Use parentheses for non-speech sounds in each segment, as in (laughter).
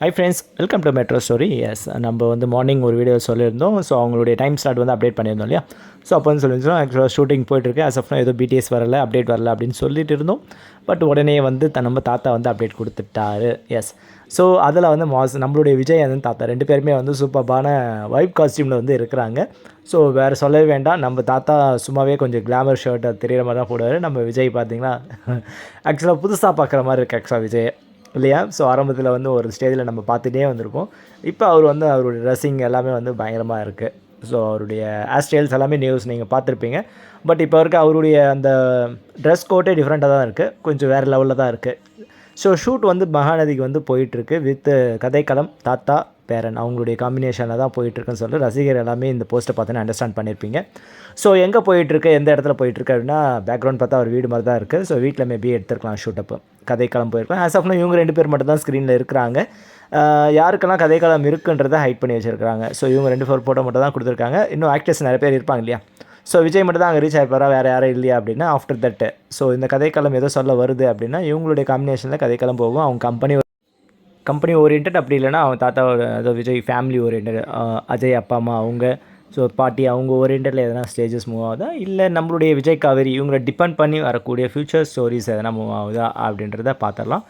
Hi friends welcome to Metro Story yes நம்ம வந்து morning ஒரு வீடியோ சொல்லியிருந்தோம். ஸோ அவங்களுடைய டைம் ஸ்லாட் வந்து அப்டேட் பண்ணியிருந்தோம் இல்லையா? ஸோ அப்போ வந்து சொல்லியிருந்தோம் ஆக்சுவலாக ஷூட்டிங் போயிட்டுருக்கு. அஸ் of ஏதோ பிடிஎஸ் வரல அப்டேட் வரல அப்படின்னு சொல்லிட்டு இருந்தோம். பட் உடனே வந்து த நம்ம தாத்தா வந்து அப்டேட் கொடுத்துட்டாரு. எஸ் ஸோ அதில் வந்து மாஸ் நம்மளுடைய விஜய் வந்து தாத்தா ரெண்டு பேருமே வந்து சூப்பர்பான வைப் காஸ்டியூமில் வந்து இருக்கிறாங்க. ஸோ வேறு சொல்லவே வேண்டாம். நம்ம தாத்தா சும்மாவே கொஞ்சம் கிளாமர் ஷர்ட்டை தெரிகிற மாதிரி தான் போடுவார். நம்ம விஜய் பார்த்தீங்கன்னா (laughs) ஆக்சுவலாக புதுசாக பார்க்குற மாதிரி இருக்குது ஆக்சுவலாக விஜய். இல்லையா? ஸோ ஆரம்பத்தில் வந்து ஒரு ஸ்டேஜில் நம்ம பார்த்துட்டே வந்திருப்போம் இப்போ அவர் வந்து அவருடைய ட்ரெஸ்ஸிங் எல்லாமே வந்து பயங்கரமாக இருக்குது ஸோ அவருடைய ஸ்டைல்ஸ் எல்லாமே நியூஸ் நீங்கள் பார்த்துருப்பீங்க. பட் இப்போ இருக்க அவருடைய அந்த ட்ரெஸ் கோட்டே டிஃப்ரெண்ட்டாக தான் இருக்குது கொஞ்சம் வேறு லெவலில் தான் இருக்குது ஸோ ஷூட் வந்து மகாநதிக்கு வந்து போயிட்டுருக்கு வித் கதைக்களம் தாத்தா பேரன். அவங்களுடைய காம்பினேஷனில் தான் போயிட்டுருக்குன்னு சொல்லிட்டு ரசிகர் எல்லாமே இந்த போஸ்ட்டை பார்த்தோன்னா அண்டர்ஸ்டாண்ட் பண்ணியிருப்பீங்க. ஸோ எங்கே போயிட்டுருக்கு எந்த இடத்துல போயிட்டுருக்கு அப்படின்னா பேக்ரவுண்ட் பார்த்தா ஒரு வீடு மாதிரி தான் இருக்குது ஸோ வீட்டில் மேபி எடுத்துருக்கலாம் ஷூட் அப்போ கதைக்களம் போயிருக்கலாம். ஆஸ் ஆஃப்னா இவங்க ரெண்டு பேர் மட்டும் தான் ஸ்க்ரீனில் இருக்கிறாங்க யாருக்கெல்லாம் கதைக்களம் இருக்குன்றதை ஹைட் பண்ணி வச்சுருக்காங்க ஸோ இவங்க ரெண்டு ஃபோர் ஃபோட்டோ மட்டும் தான் கொடுத்துருக்காங்க. இன்னும் ஆக்டர்ஸ் நிறைய பேர் இருப்பாங்க இல்லையா? ஸோ விஜய் மட்டும் தான் அங்கே ரீச் ஆகிப்பாரா வேறு யாரும் இல்லையா அப்படின்னா ஆஃப்டர் தட் ஸோ இந்த கதைக்களம் ஏதோ சொல்ல வருது அப்படின்னா இவங்களுடைய காம்பினேஷனில் கதைக்களம் போகும். அவங்க கம்பெனி கம்பெனி ஓரியன்ட் அப்படி இல்லைன்னா அவன் தாத்தாவோட அதோ விஜய் ஃபேமிலி ஓரியன்ட் அஜய் அப்பா அம்மா அவங்க. ஸோ பாட்டி அவங்க ஓரியன்டில் எதனா ஸ்டேஜஸ் மூவ் ஆகுதா? இல்லை நம்மளுடைய விஜய் காவேரி இவங்களை டிபெண்ட் பண்ணி வரக்கூடிய ஃப்யூச்சர் ஸ்டோரிஸ் எதனா மூவ் ஆகுதா அப்படின்றத பார்த்துடலாம்.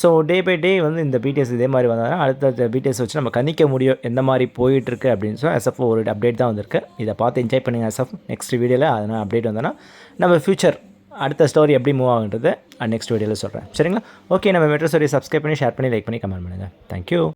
ஸோ டே பை டே வந்து இந்த பிடிஎஸ் இதே மாதிரி வந்தாங்கன்னா அடுத்த பிடிஎஸ் வச்சு நம்ம கணிக்க முடியும் எந்த மாதிரி போயிட்டுருக்கு அப்படின்னு சொல்லி எஸ்எஃப் ஒரு அப்டேட் தான் வந்திருக்கு. இதை பார்த்து என்ஜாய் பண்ணுங்கள் எஸ்எஃப் நெக்ஸ்ட் வீடியோவில் அதனால் அப்டேட் வந்தோன்னா நம்ம ஃப்யூச்சர் அடுத்த ஸ்டோரி எப்படி மூவ் ஆகுன்றது நெக்ஸ்ட் வீடியோவில் சொல்கிறேன் சரிங்களா? ஓகே நம்ம மெட்ரோ ஸ்டோரி சப்ஸ்கிரைப் பண்ணி ஷேர் பண்ணி லைக் பண்ணி கமெண்ட் பண்ணுங்கள் தேங்க்யூ